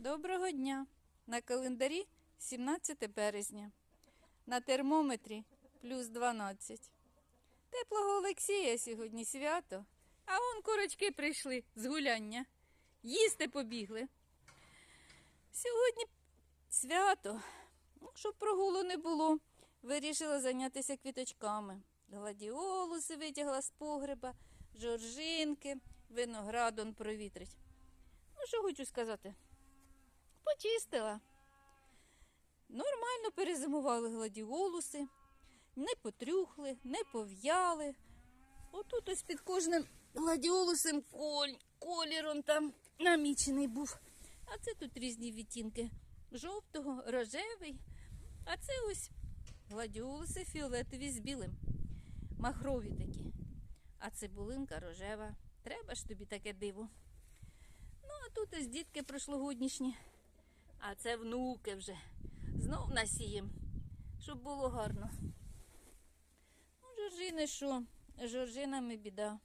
Доброго дня! На календарі 17 березня. На термометрі плюс 12. Теплого Олексія сьогодні свято. А он курочки прийшли з гуляння. Їсти побігли. Сьогодні свято. Ну, щоб прогулу не було, вирішила зайнятися квіточками. Гладіолуси витягла з погреба, жоржинки, виноградон провітрить. Ну, що хочу сказати? Почистила. Нормально перезимували гладіолуси, не потрюхли, не пов'яли. Отут ось під кожним гладіолусом коль, коліром там намічений був. А це тут різні відтінки жовтого, рожевий. А це ось гладіолуси фіолетові з білим. Махрові такі. А цибулинка рожева. Треба ж тобі таке диво. Ну, а тут ось дітки прошлогоднішні. А це внуки вже. Знов насієм, щоб було гарно. Ну, Жоржини що? Жоржинами біда.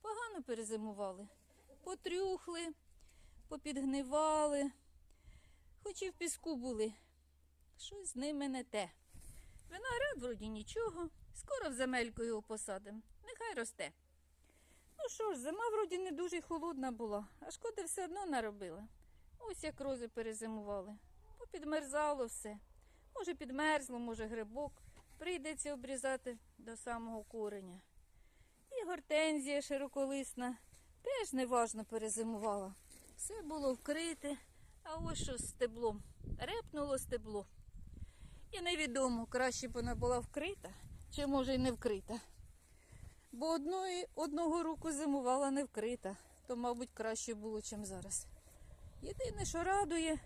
Погано перезимували. Потрюхли, попідгнивали, хоч і в піску були. Щось з ними не те. Виноград вроді нічого. Скоро в земельку його посадимо. Нехай росте. Ну що ж, зима вроді не дуже холодна була, а шкоди все одно наробила. Ось як рози перезимували. Попідмерзало все. Може, підмерзло, може, грибок. Прийдеться обрізати до самого кореня. І гортензія широколисна теж неважно перезимувала. Все було вкрите, а ось що з стеблом. Репнуло стебло. І невідомо, краще б вона була вкрита, чи може й не вкрита. Бо одної, одного року зимувала не вкрита, то, мабуть, краще було, ніж зараз. Єдине, що радує,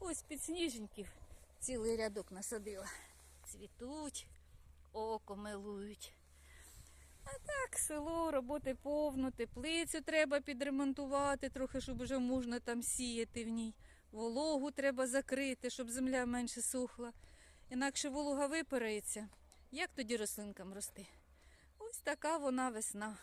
ось підсніжників цілий рядок насадила. Цвітуть, око милують. А так, село, роботи повно, теплицю треба підремонтувати, трохи, щоб вже можна там сіяти в ній. Вологу треба закрити, щоб земля менше сухла. Інакше волога випарається. Як тоді рослинкам рости? Ось така вона весна.